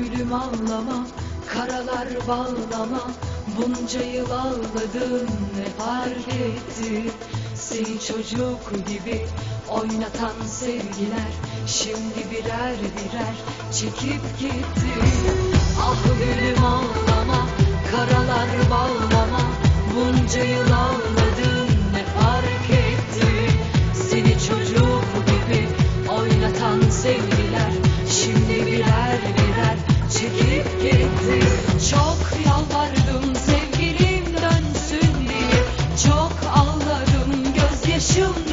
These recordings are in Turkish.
gülüm ağlama Karalar bağlama Bunca yıl ağladım ne fark etti? Seni çocuk gibi oynatan sevgiler Şimdi birer birer çekip gitti. Ah gülüm ağlama Shoot.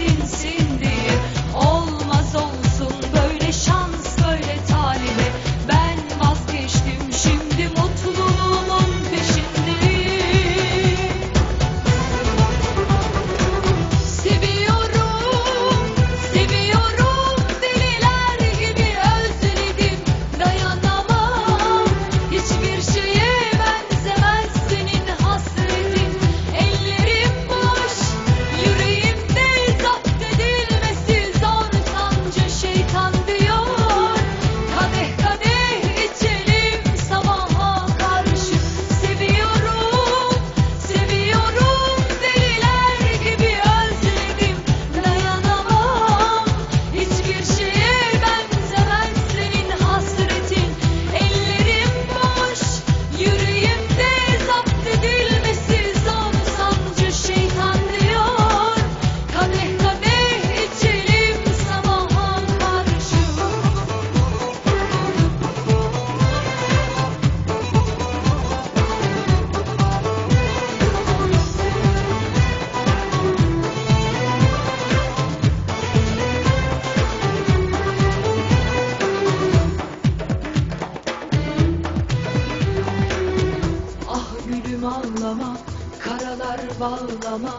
ağlama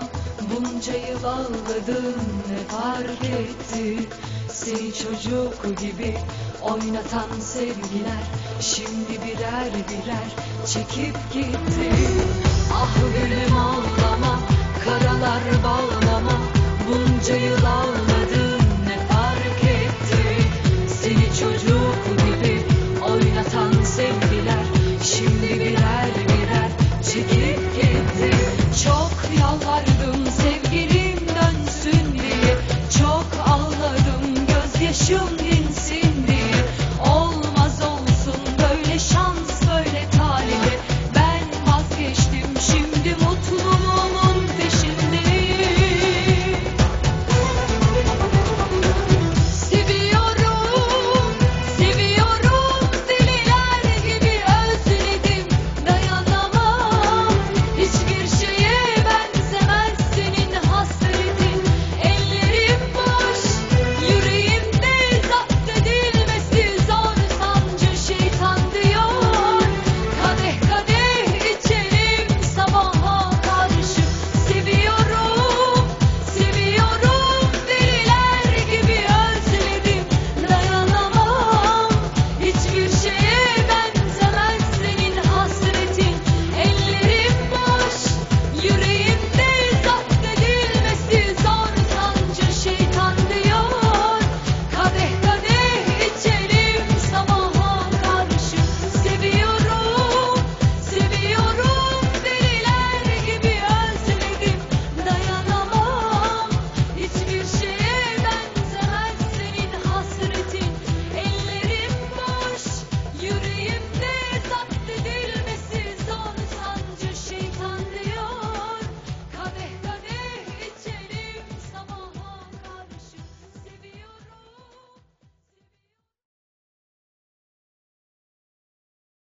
Bunca yıl ağladın ne fark etti? Seni çocuk gibi oynatan sevgiler Şimdi birer birer çekip gitti. Ah benim ağlama karalar bağlı